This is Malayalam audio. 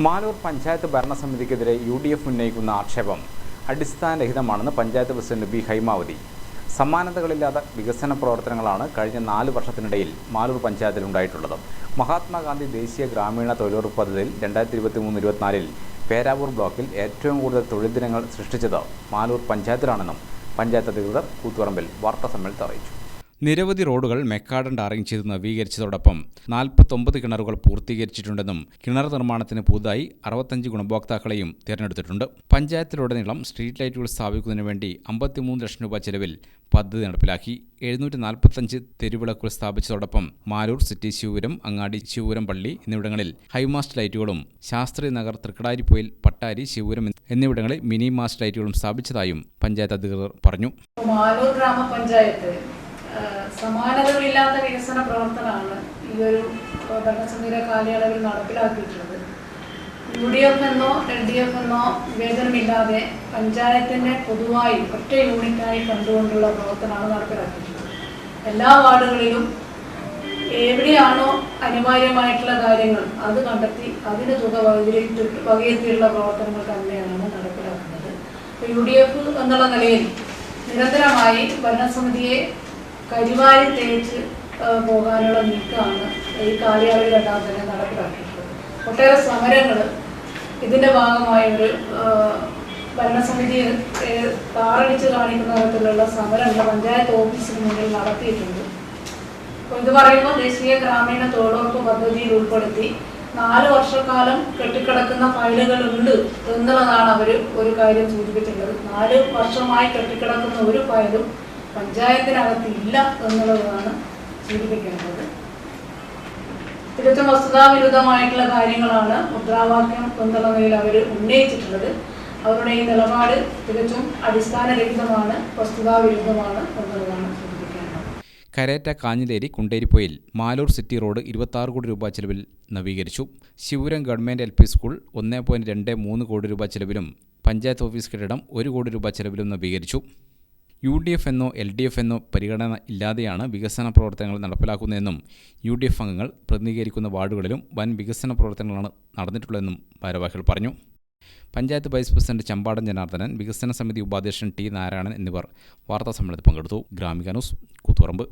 മാലൂർ പഞ്ചായത്ത് ഭരണസമിതിക്കെതിരെ യു ഡി എഫ് ഉന്നയിക്കുന്ന ആക്ഷേപം അടിസ്ഥാനരഹിതമാണെന്ന് പഞ്ചായത്ത് പ്രസിഡന്റ് ബി ഹൈമാവതി. സമാനതകളില്ലാത്ത വികസന പ്രവർത്തനങ്ങളാണ് കഴിഞ്ഞ നാല് വർഷത്തിനിടയിൽ മാലൂർ പഞ്ചായത്തിൽ ഉണ്ടായിട്ടുള്ളത്. മഹാത്മാഗാന്ധി ദേശീയ ഗ്രാമീണ തൊഴിലുറപ്പ് പദ്ധതിയിൽ രണ്ടായിരത്തി ഇരുപത്തി മൂന്ന് ഇരുപത്തിനാലിൽ പേരാവൂർ ബ്ലോക്കിൽ ഏറ്റവും കൂടുതൽ തൊഴിൽ ദിനങ്ങൾ സൃഷ്ടിച്ചത് മാലൂർ പഞ്ചായത്തിലാണെന്നും പഞ്ചായത്ത് അധികൃതർ കൂത്തുപറമ്പിൽ വാർത്താസമ്മേളനത്തിൽ അറിയിച്ചു. നിരവധി റോഡുകൾ മെക്കാഡൻ ടാറിംഗ് ചെയ്ത് നവീകരിച്ചതോടൊപ്പം നാൽപ്പത്തൊമ്പത് കിണറുകൾ പൂർത്തീകരിച്ചിട്ടുണ്ടെന്നും കിണർ നിർമ്മാണത്തിന് പുതുതായി അറുപത്തഞ്ച് ഗുണഭോക്താക്കളെയും തിരഞ്ഞെടുത്തിട്ടുണ്ട്. പഞ്ചായത്തിലുടനീളം സ്ട്രീറ്റ് ലൈറ്റുകൾ സ്ഥാപിക്കുന്നതിന് വേണ്ടി അമ്പത്തിമൂന്ന് ലക്ഷം രൂപ ചെലവിൽ പദ്ധതി നടപ്പിലാക്കി. എഴുന്നൂറ്റി നാൽപ്പത്തഞ്ച് തെരുവിളക്കുകൾ സ്ഥാപിച്ചതോടൊപ്പം മാലൂർ സിറ്റി ശിവപുരം അങ്ങാടി ശിവപുരം പള്ളി എന്നിവിടങ്ങളിൽ ഹൈമാസ്റ്റ് ലൈറ്റുകളും ശാസ്ത്രീയ നഗർ തൃക്കടാരിപ്പൊയിൽ പട്ടാരി ശിവപുരം എന്നിവിടങ്ങളിൽ മിനി മാസ്റ്റ് ലൈറ്റുകളും സ്ഥാപിച്ചതായും പഞ്ചായത്ത് അധികൃതർ പറഞ്ഞു. മാലൂർ ഗ്രാമപഞ്ചായത്ത് സമാനതകളില്ലാത്ത വികസന പ്രവർത്തനമാണ് ഈ ഒരു ഭരണസമിതിയുടെ കാലയളവിൽ നടപ്പിലാക്കിയിട്ടുള്ളത്. യു ഡി എഫ് എന്നോ എൽ ഡി എഫ് എന്നോ വിവേചനമില്ലാതെ പഞ്ചായത്തിനെ പൊതുവായി ഒറ്റ യൂണിറ്റായി കണ്ടുകൊണ്ടുള്ള പ്രവർത്തനമാണ് നടപ്പിലാക്കിയിട്ടുള്ളത്. എല്ലാ വാർഡുകളിലും എവിടെയാണോ അനിവാര്യമായിട്ടുള്ള കാര്യങ്ങൾ അത് കണ്ടെത്തി അതിന് തുക വകയിരുത്തി വകയിരുത്തിയുള്ള പ്രവർത്തനങ്ങൾ തന്നെയാണ് നടപ്പിലാക്കുന്നത്. യു ഡി എഫ് എന്നുള്ള നിലയിൽ നിരന്തരമായി ഭരണസമിതിയെ കരിവാരി തേച്ച് പോകാനുള്ള നീക്കമാണ് ഈ കാലയളവിലെല്ലാം തന്നെ നടപ്പിലാക്കിയിട്ടുള്ളത്. ഒട്ടേറെ സമരങ്ങൾ ഇതിന്റെ ഭാഗമായ ഒരു ഭരണസമിതി താറടിച്ച് കാണിക്കുന്ന തരത്തിലുള്ള സമരങ്ങൾ പഞ്ചായത്ത് ഓഫീസിന് മുന്നിൽ നടത്തിയിട്ടുണ്ട്. അപ്പോൾ ഇത് പറയുമ്പോൾ ദേശീയ ഗ്രാമീണ തൊഴിലുറപ്പ് പദ്ധതിയിൽ ഉൾപ്പെടുത്തി നാല് വർഷക്കാലം കെട്ടിക്കിടക്കുന്ന ഫയലുകൾ ഉണ്ട് എന്നുള്ളതാണ് അവർ ഒരു കാര്യം സൂചിപ്പിച്ചിട്ടുള്ളത്. നാല് വർഷമായി കെട്ടിക്കിടക്കുന്ന ഒരു ഫയലും പഞ്ചായത്തിനകത്ത് ഇല്ല എന്നുള്ളതാണ് സൂചിപ്പിക്കേണ്ടത്. തികച്ചും വസ്തുതാവിരുദ്ധമായിട്ടുള്ള കാര്യങ്ങളാണ് മുദ്രാവാക്യം എന്നുള്ള നിലയിൽ അവർ ഉന്നയിച്ചിട്ടുള്ളത്. അവരുടെ ഈ നിലപാട് തികച്ചും അടിസ്ഥാനരഹിതമാണ് വസ്തുതാവിരുദ്ധമാണ് എന്നുള്ളതാണ് കരേറ്റ കാഞ്ഞിലേരി കുണ്ടേരിപ്പൊയിൽ മാലൂർ സിറ്റി റോഡ് ഇരുപത്താറ് കോടി രൂപ ചെലവിൽ നവീകരിച്ചു. Sivapuram government L P school ഒന്ന് പോയിന്റ് രണ്ട് മൂന്ന് കോടി രൂപ ചെലവിലും പഞ്ചായത്ത് ഓഫീസ് കെട്ടിടം ഒരു കോടി രൂപ ചെലവിലും നവീകരിച്ചു. യു ഡി എഫ് എന്നോ എൽ ഡി എഫ് എന്നോ പരിഗണന ഇല്ലാതെയാണ് വികസന പ്രവർത്തനങ്ങൾ നടപ്പിലാക്കുന്നതെന്നും യു ഡി എഫ് അംഗങ്ങൾ പ്രതിനിധീകരിക്കുന്ന വാർഡുകളിലും വൻ വികസന പ്രവർത്തനങ്ങളാണ് നടന്നിട്ടുള്ളതെന്നും ഭാരവാഹികൾ പറഞ്ഞു. പഞ്ചായത്ത് വൈസ് പ്രസിഡന്റ് ചമ്പാടൻ ജനാർദ്ദനൻ വികസന സമിതി ഉപാധ്യക്ഷൻ ടി നാരായണൻ എന്നിവർ വാർത്താസമ്മേളനത്തിൽ പങ്കെടുത്തു. ഗ്രാമിക ന്യൂസ് കൂത്തുപറമ്പ്